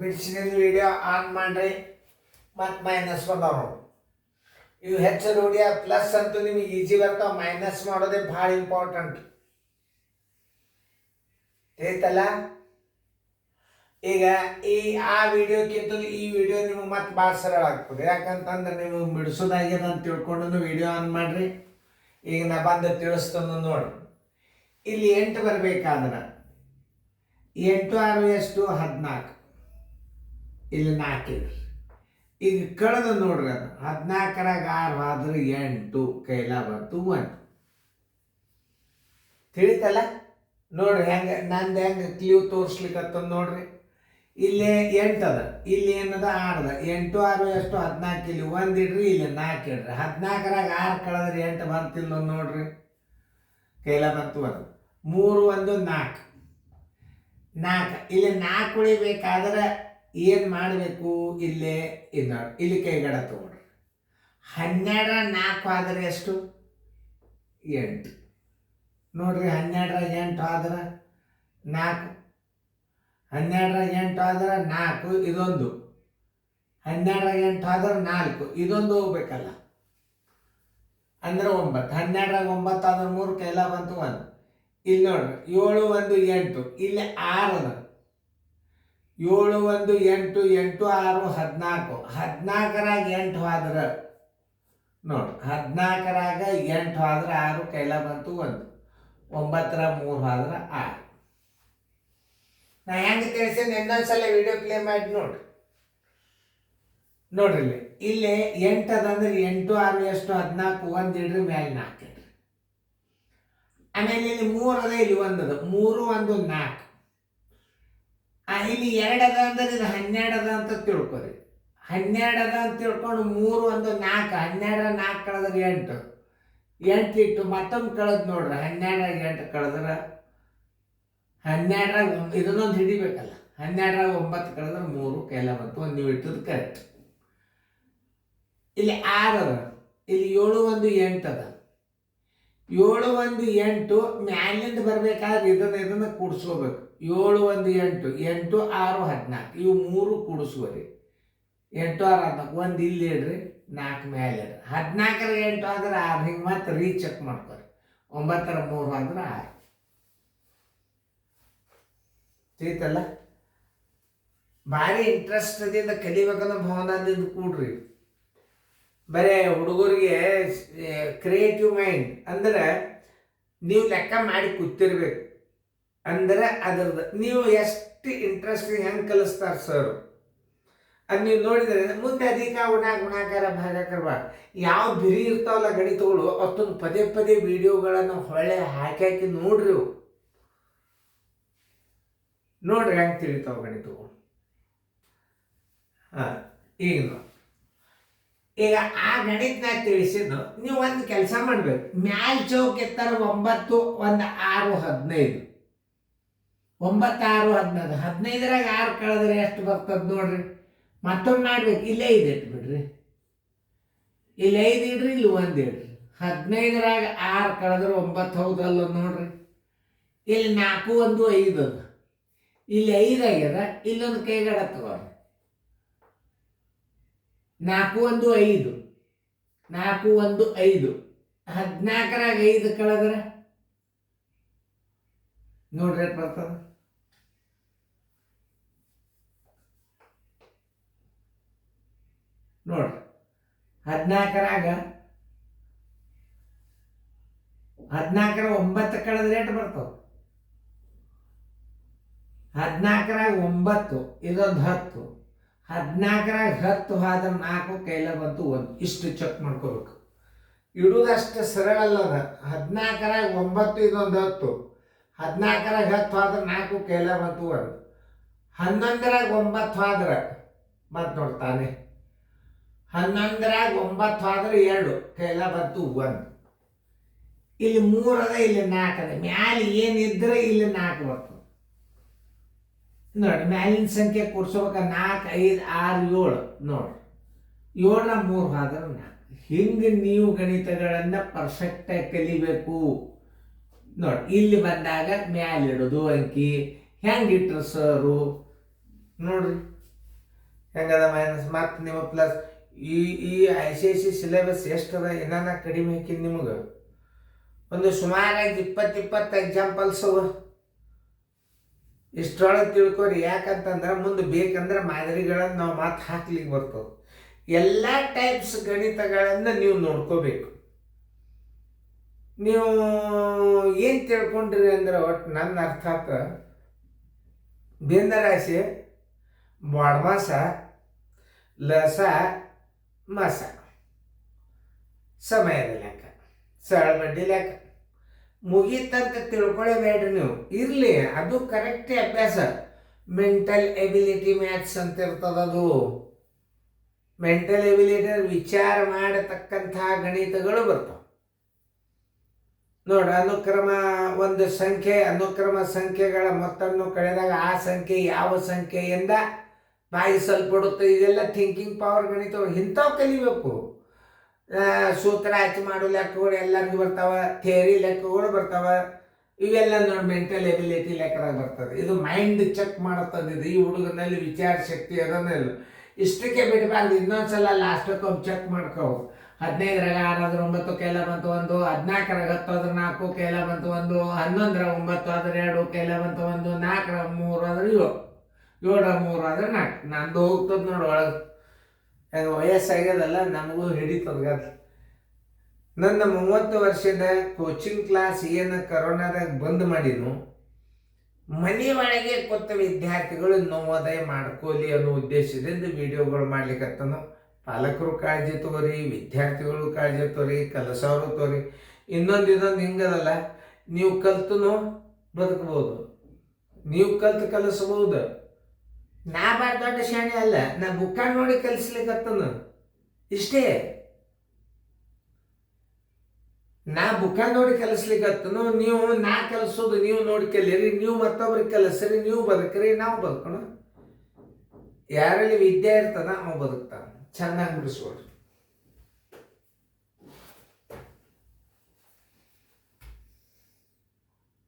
ಬಿಡಿಸಿದ video on ಮಾಡ್ರಿ, ಮತ್ತು ಮೈನಸ್ ಬಂದಾವ ನೋಡಿ. ಇವು ಹೆಚ್ಚು ರೂಢಿಯ ಪ್ಲಸ್ ಅಂತೂ ನಿಮಗೆ ಈಜಿ ಬರ್ತಾವೆ ಮೈನಸ್ ಮಾಡೋದೇ ಭಾಳ ಇಂಪಾರ್ಟೆಂಟ್ ತಿಳಿತಲ್ಲ ಈಗ ಈ, ಆ ವಿಡಿಯೋಕ್ಕಿಂತ ಈ ವಿಡಿಯೋ ನಿಮಗೆ ಮತ್ತೆ ಭಾಳ ಸರಳ ಆಗ್ತದೆ. ಯಾಕಂತಂದ್ರೆ ನೀವು ಬಿಡಿಸೋದಾಗ್ಯದ ಅಂತ ತಿಳ್ಕೊಂಡು ವಿಡಿಯೋ ಆನ್ ಮಾಡ್ರಿ. ಈಗ ನಾ ಬಂದು ತಿಳಿಸ್ತಂದು ನೋಡಿ. ಇಲ್ಲಿ ಎಂಟು ಬರಬೇಕಾದ್ರೆ ಎಂಟು ಆರು ಎಷ್ಟು? ಹದಿನಾಲ್ಕು. ಇಲ್ಲಿ ನಾಲ್ಕು ಇಡ್ರಿ ಈಗ ಕಳೆದ ನೋಡ್ರಿ ಅದು ಹದಿನಾಲ್ಕರಾಗ ಆರು ಆದ್ರೆ ಎಂಟು, ಕೈಲ ಬಂತು ಒಂದು. ತಿಳಿತಲ್ಲ? ನೋಡ್ರಿ ಹೆಂಗೆ, ನಂದು ಹೆಂಗೆ ಕ್ಲೀವ್ ತೋರಿಸ್ಲಿಕ್ಕೆ ನೋಡ್ರಿ. ಇಲ್ಲಿ ಎಂಟು ಅದ, ಇಲ್ಲಿ ಏನದ ಆರದ ಎಂಟು ಆರು ಎಷ್ಟು ಹದಿನಾಲ್ಕು ಇಲ್ಲಿ ಒಂದು ಇಡ್ರಿ, ಇಲ್ಲಿ ನಾಲ್ಕು ಇಡ್ರಿ. ಹದಿನಾಲ್ಕರಾಗ ಆರು ಕಳೆದ್ರೆ ಎಂಟು ಬಂತಿಲ್ಲ ನೋಡ್ರಿ. ಕೈಲ ಬಂತು ಒಂದು ಮೂರು ಒಂದು ನಾಲ್ಕು ನಾಲ್ಕು ಇಲ್ಲಿ ನಾಲ್ಕು ಉಳಿಬೇಕಾದ್ರೆ ಏನು ಮಾಡಬೇಕು ಇಲ್ಲೇ ಇದು ಇಲ್ಲಿ ಕೈಗಡ ತಗೊಳ್ರಿ ಹನ್ನೆರಡರ ನಾಲ್ಕು ಆದರೆ ಎಷ್ಟು? ಎಂಟು. ನೋಡ್ರಿ ಹನ್ನೆರಡರ ಎಂಟು ಆದ್ರೆ ನಾಲ್ಕು. ಹನ್ನೆರಡರ ಎಂಟು ಆದ್ರೆ ನಾಲ್ಕು, ಇದೊಂದು. ಹನ್ನೆರಡರ ಎಂಟು ಆದ್ರೆ ನಾಲ್ಕು, ಇದೊಂದು ಹೋಗ್ಬೇಕಲ್ಲ. ಅಂದ್ರೆ ಒಂಬತ್ತು. ಹನ್ನೆರಡರಾಗ ಒಂಬತ್ತು ಆದ್ರೆ ಮೂರು, ಕೈಲ ಬಂತು ಒಂದು. ಇಲ್ಲಿ ನೋಡ್ರಿ, ಏಳು ಒಂದು ಎಂಟು. ಇಲ್ಲಿ ಆರು ಅದ ಏಳು ಒಂದು ಎಂಟು ಎಂಟು ಆರು, ಹದಿನಾಲ್ಕು. ಹದಿನಾಲ್ಕರಾಗ ಎಂಟು ಆದ್ರೆ, ನೋಡಿ, ಹದಿನಾಲ್ಕರಾಗ ಎಂಟು ಆದ್ರೆ ಆರು, ಕೈಲ ಬಂತು ಒಂದು. ಒಂಬತ್ತರ ಮೂರು ಆದ್ರೆ ಆರು. ನಾ ಹೆಂಗೆ ತಿಳಿಸೀನಿ ಇನ್ನೊಂದ್ಸಲ ವಿಡಿಯೋ ಪ್ಲೇ ಮಾಡಿ ನೋಡಿ. ನೋಡ್ರಿ ಇಲ್ಲಿ. ಎಂಟು ಅದಂದ್ರೆ ಎಂಟು, ಆರು, ಎಷ್ಟು, ಹದಿನಾಲ್ಕು, ಒಂದು ಇಡ್ರಿ ಮೇಲೆ ನಾಲ್ಕು ಇಡ್ರಿ. ಆಮೇಲೆ ಇಲ್ಲಿ ಮೂರು ಅದ ಇಲ್ಲಿ ಒಂದದ. ಮೂರು, ಒಂದು, ನಾಲ್ಕು. ಇಲ್ಲಿ ಎರಡದ ಅದ ಅಂದ್ರೆ ಇದು ಹನ್ನೆರಡು ಅದ ಅಂತ ತಿಳ್ಕೊರಿ. ಹನ್ನೆರಡು ಅದ ಅಂತ ತಿಳ್ಕೊಂಡು ಮೂರು ಒಂದು ನಾಲ್ಕು, ಹನ್ನೆರಡರ ನಾಲ್ಕು ಕಳೆದ್ರೆ ಎಂಟು. ಎಂಟು ಇಟ್ಟು ಮತ್ತೊಂದು ಕಳೆದು ನೋಡ್ರಿ, ಹನ್ನೆರಡರಾಗ ಎಂಟು ಕಳೆದ್ರೆ ಒಂದು ಇದನ್ನೊಂದು ಹಿಡಿಬೇಕಲ್ಲ, ಹನ್ನೆರಡರಾಗ ಒಂಬತ್ತು ಕಳೆದ್ರೆ ಮೂರು, ಕೈಲ ಬಂತು, ಒಂದು ನೀವು ಇಟ್ಟದ್ದು ಕರೆಕ್ಟ್ ಇಲ್ಲಿ ಆರು ಅದ ಇಲ್ಲಿ ಏಳು ಒಂದು ಎಂಟದ. ಏಳು ಒಂದು ಎಂಟು ಮ್ಯಾಲಿಂದ ಬರ್ಬೇಕಾದ್ರೆ ಇದನ್ನ ಇದನ್ನ ಕೂಡಿಸ್ಕೋಬೇಕು. ಏಳು ಒಂದು ಎಂಟು ಎಂಟು ಆರು ಹದಿನಾಲ್ಕು, ಇವು ಮೂರು ಕೂಡಿಸ್ಕೋರಿ ಎಂಟು ಆರು ಹದಿನಾಲ್ಕು, ಒಂದು ಇಲ್ಲಿ ಇಡ್ರಿ, ನಾಲ್ಕು ಮೇಲೆ ಹದಿನಾಲ್ಕರ ಎಂಟು ಆದ್ರೆ ಆರು, ಹಿಂಗೆ ಮತ್ತೆ ರೀಚೆಕ್ ಮಾಡ್ಕೊರಿ ಒಂಬತ್ತರ ಮೂರು ಅಂದ್ರೆ ಆರು. ತಿಳಿತಲ್ಲ ಭಾರಿ ಇಂಟ್ರೆಸ್ಟದಿಂದ ಕಲಿಬೇಕನ್ನೋ ಭಾವನದಿಂದ ಕೂಡ್ರಿ. ಬರೇ ಹುಡುಗರಿಗೆ ಕ್ರಿಯೇಟಿವ್ ಮೈಂಡ್ ಅಂದ್ರೆ ನೀವು ಲೆಕ್ಕ ಮಾಡಿ ಕೂತಿರ್ಬೇಕು. ಅಂದ್ರೆ ಅದರದ್ದು, ನೀವು ಎಷ್ಟು ಇಂಟ್ರೆಸ್ಟಿಂಗ್ ಹೆಂಗೆ ಕಲಿಸ್ತಾರೆ ಸರ್ ಅದು ನೀವು ನೋಡಿದರೆ ಮುಂದೆ ಅಧಿಕ ಗುಣ, ಗುಣಾಕಾರ, ಭಾಗಾಕಾರ ಯಾವ ಬಿರಿ ಇರ್ತಾವಲ್ಲ ಗಣಿತಗಳು, ಅಷ್ಟೊಂದು ಪದೇ ಪದೇ ವಿಡಿಯೋಗಳನ್ನು ಹೊಳೆ ಹಾಕಿ ಹಾಕಿ ನೋಡ್ರಿ. ನೋಡ್ರಿ ಹೆಂಗೆ ತಿಳಿತಾವ ಗಣಿತಗಳು. ಹಾಂ, ಈಗ ಈಗ ಆ ಗಣಿತನ ತಿಳಿಸಿದ್ದು ನೀವು ಒಂದು ಕೆಲಸ ಮಾಡ್ಬೇಕು. ಮ್ಯಾಲ್ ಚೌಕ್ ಎತ್ತರ ಒಂಬತ್ತು, ಒಂದು ಆರು, ಹದಿನೈದು. ಒಂಬತ್ತು ಆರು ಹದಿನೈದು. ಹದಿನೈದರಾಗ ಆರು ಕಳೆದ್ರೆ ಎಷ್ಟು ಬರ್ತದೆ ನೋಡ್ರಿ? ಮತ್ತೊಮ್ಮೆ ಮಾಡ್ಬೇಕು. ಇಲ್ಲೇ ಐದು ಇಟ್ಬಿಡ್ರಿ. ಇಲ್ಲಿ ಐದು ಇಡ್ರಿ, ಇಲ್ಲಿ ಒಂದು ಇಡ್ರಿ. ಹದಿನೈದರಾಗ ಆರು ಕಳೆದ್ರೆ ಒಂಬತ್ತು ಹೌದಲ್ಲ ನೋಡ್ರಿ? ಇಲ್ಲಿ ನಾಲ್ಕು, ಒಂದು ಐದು ಅದ. ಇಲ್ಲಿ ಐದಾಗ್ಯದ ಇಲ್ಲೊಂದು ಕೈಗಡ ತಗೋರಿ. ನಾಲ್ಕು ಒಂದು ಐದು. ನಾಲ್ಕು ಒಂದು ಐದು. ಹದಿನಾಲ್ಕರಾಗ ಐದು ಕಳೆದ್ರೆ? ನೋಡ್ರಿ ಬರ್ತದ. ನೋಡ್ರಿ. ಹದಿನಾಲ್ಕರಾಗ ಹದಿನಾಲ್ಕರ ಒಂಬತ್ತು ಕಳೆದ್ರೆ ಎಷ್ಟು ಬರ್ತಾವ ಹದಿನಾಲ್ಕರಾಗ ಒಂಬತ್ತು, ಇದೊಂದು ಹತ್ತು. ಹದಿನಾಲ್ಕರಾಗ ಹತ್ತು ಆದ್ರೆ ನಾಲ್ಕು ಕೈಲ ಬಂತು ಒಂದು. ಇಷ್ಟು ಚೆಕ್ ಮಾಡ್ಕೋಬೇಕು. ಇಡುವುದಷ್ಟು ಸರಳ ಅಲ್ಲ ಅದ ಹದಿನಾಲ್ಕರಾಗ ಒಂಬತ್ತು ಇದೊಂದು ಹತ್ತು. ಹದಿನಾಲ್ಕರಾಗ ಹತ್ತು ಆದ್ರೆ ನಾಲ್ಕು ಕೈಲ ಬಂತು ಒಂದು. ಹನ್ನೊಂದರಾಗ ಒಂಬತ್ತು ಆದ್ರೆ ಮತ್ತೆ ನೋಡ್ತಾನೆ ಹನ್ನೊಂದರಾಗ ಒಂಬತ್ತು ಆದ್ರೆ ಎರಡು ಕೈಲ ಬಂತು ಒಂದು. ಇಲ್ಲಿ ಮೂರದ ಇಲ್ಲಿ ನಾಲ್ಕದ ಮ್ಯಾಲೆ ಏನಿದ್ರೆ ಇಲ್ಲಿ ನಾಲ್ಕು ಬರ್ತದೆ ನೋಡಿ, ಮ್ಯಾಲಿನ ಸಂಖ್ಯೆ ಕೂಡ್ಸ್ಬೇಕ ನಾಲ್ಕು, ಐದು, ಆರು, ಏಳು. ನೋಡಿ ಏಳರ ಮೂರು ಆದ್ರೆ ನಾಲ್ಕು. ಹಿಂಗೆ ನೀವು ಗಣಿತಗಳನ್ನು ಪರ್ಫೆಕ್ಟಾಗಿ ಕಲಿಬೇಕು. ನೋಡಿ, ಇಲ್ಲಿ ಬಂದಾಗ ಮ್ಯಾಲಿಡೋದು ಅಂಕಿ. ಹೆಂಗಿಟ್ರು ಸರು ನೋಡ್ರಿ. ಹೆಂಗದ ಮೈನಸ್ ಮತ್ತು ನಿಮ್ಮ ಪ್ಲಸ್ ಈ ಈ I C I C syllabus ಎಷ್ಟದ? ಏನಾನ ಕಡಿಮೆ ಹಾಕಿದ್ ನಿಮಗೆ? ಒಂದು ಸುಮಾರಾಗಿ ಇಪ್ಪತ್ತು ಇಪ್ಪತ್ತು ಎಕ್ಸಾಂಪಲ್ಸ್ ಅವ. ಇಷ್ಟರೊಳಗೆ ತಿಳ್ಕೊರಿ, ಯಾಕಂತಂದ್ರೆ ಮುಂದೆ ಬೇಕಂದ್ರೆ ಮಾದರಿಗಳನ್ನು ನಾವು ಮಾತು ಹಾಕ್ಲಿಕ್ಕೆ ಬರ್ತದೆ. ಎಲ್ಲ ಟೈಪ್ಸ್ ಗಣಿತಗಳನ್ನು ನೀವು ನೋಡ್ಕೋಬೇಕು. ನೀವು ಏನು ತಿಳ್ಕೊಂಡ್ರಿ ಅಂದ್ರೆ ಒಟ್ಟು ನನ್ನ ಅರ್ಥಾತ್ ಭಿನ್ನರಾಶಿ ಬಾಡ್ಮಾಸ ಲಸ, ಮಾಸ. ಸಮಯದ ಲೆಕ್ಕ, ಸರಳ ಬಡ್ಡಿ ಲೆಕ್ಕ. ಮುಗೀತಂತ ತಿಳ್ಕೊಳ್ಳೇಬೇಡ್ರಿ ನೀವು. ಇರಲಿ, ಅದು ಕರೆಕ್ಟ್ ಅಭ್ಯಾಸ. ಮೆಂಟಲ್ ಎಬಿಲಿಟಿ ಮ್ಯಾಥ್ಸ್ ಅಂತ ಇರ್ತದದು ಮೆಂಟಲ್ ಎಬಿಲಿಟಿ ವಿಚಾರ ಮಾಡತಕ್ಕಂತಹ ಗಣಿತಗಳು ಬರ್ತವೆ. ನೋಡಿ ಅನುಕ್ರಮ ಒಂದು ಸಂಖ್ಯೆ, ಅನುಕ್ರಮ ಸಂಖ್ಯೆಗಳ ಮೊತ್ತವನ್ನು ಕಳೆದಾಗ ಆ ಸಂಖ್ಯೆ ಯಾವ ಸಂಖ್ಯೆಯಿಂದ ಭಾಗಿಸಲ್ಪಡುತ್ತೆ ಇದೆಲ್ಲ ಥಿಂಕಿಂಗ್ ಪವರ್ ಗಣಿತ ಇಂಥವು ಕಲಿಬೇಕು. ಸೂತ್ರ ಹಚ್ಚಿ ಮಾಡೋ, ಲೆಕ್ಕಗಳು ಎಲ್ಲರಿಗೂ ಬರ್ತಾವ ಥಿಯರಿ ಲೆಕ್ಕಗಳು ಬರ್ತಾವ. ಇವೆಲ್ಲ ನೋಡಿ ಮೆಂಟಲ್ ಎಬಿಲಿಟಿ ಲೆಕ್ಕದಾಗ ಬರ್ತದೆ. ಇದು ಮೈಂಡ್ ಚೆಕ್ ಮಾಡುತ್ತದೆ ಇದು. ಈ ಹುಡುಗನಲ್ಲಿ ವಿಚಾರ ಶಕ್ತಿ ಅದನ್ನೆಲ್ಲ ಇಷ್ಟಕ್ಕೆ ಬಿಡಬಾರ್ದು. ಇನ್ನೊಂದ್ಸಲ ಲಾಸ್ಟಕ್ಕೆ ಒಬ್ಬ ಚೆಕ್ ಮಾಡ್ಕೋ. ಹದಿನೈದರಾಗ ಆರಾದ್ರೆ ಒಂಬತ್ತು, ಕೈಲ ಬಂತು ಒಂದು. ಹದಿನಾಲ್ಕರಾಗ ಹತ್ತು ಆದ್ರೆ ನಾಲ್ಕು, ಕೈಲ ಬಂತು ಒಂದು. ಹನ್ನೊಂದರ ಒಂಬತ್ತು ಆದ್ರೆ ಎರಡು, ಕೈಲ ಬಂತು ಒಂದು. ನಾಲ್ಕರ ಮೂರು ಆದ್ರೆ ಏಳು. ಏಳರ ಮೂರು ಆದ್ರೆ ನಾಲ್ಕು. ನಂದು ಹೋಗ್ತದೆ ನೋಡಿ ಒಳಗೆ. ವಯಸ್ಸಾಗ್ಯದಲ್ಲ, ನಮಗೂ ಹಿಡಿತದ ಗದ್. ನನ್ನ ಮೂವತ್ತು ವರ್ಷದ ಕೋಚಿಂಗ್ ಕ್ಲಾಸ್ ಏನು ಕರೋನಾದಾಗ ಬಂದ್ ಮಾಡಿದ್ನು, ಮನೆ ಒಳಗೆ ಕೊತ್ತ ವಿದ್ಯಾರ್ಥಿಗಳು ನೋವದಯ ಮಾಡ್ಕೋಲಿ ಅನ್ನೋ ಉದ್ದೇಶದಿಂದ ವಿಡಿಯೋಗಳು ಮಾಡ್ಲಿಕ್ಕತ್ತನು ಪಾಲಕರು ಕಾಳಜಿ ತಗೋರಿ, ವಿದ್ಯಾರ್ಥಿಗಳು ಕಾಳಜಿ ತೋರಿ ಕಲಸವರು ತೋರಿ ಇನ್ನೊಂದು ಇನ್ನೊಂದು ಹಿಂಗದಲ್ಲ, ನೀವು ಕಲ್ತುನು ಬದುಕಬಹುದು ನೀವು ಕಲ್ತು ಕಲಿಸ್ಬೋದು ನಾ ಭಾಳ ದೊಡ್ಡ ಶಾಣೆ ಅಲ್ಲ, ನಾ ಬುಕ್ಕ ನೋಡಿ ಕಲಿಸ್ಲಿಕ್ಕತ್ತನು ಇಷ್ಟೇ. ನಾ ಬುಕ್ಕ ನೋಡಿ ಕಲಿಸ್ಲಿಕ್ಕತ್ತನು ನೀವು ನಾ ಕಲಿಸೋದು ನೀವು ನೋಡಿ ಕಲೀರಿ ನೀವು ಮತ್ತೊಬ್ರಿಗೆ ಕಲಿಸ್ರಿ, ನೀವು ಬದುಕ್ರಿ, ನಾವು ಬದುಕೋಣ. ಯಾರಲ್ಲಿ ವಿದ್ಯೆ ಇರ್ತದ ಅವ ಬದುಕ್ತಾನ. ಚೆನ್ನಾಗಿ ಬಿಡಿಸ್ಕೊಡ್ರಿ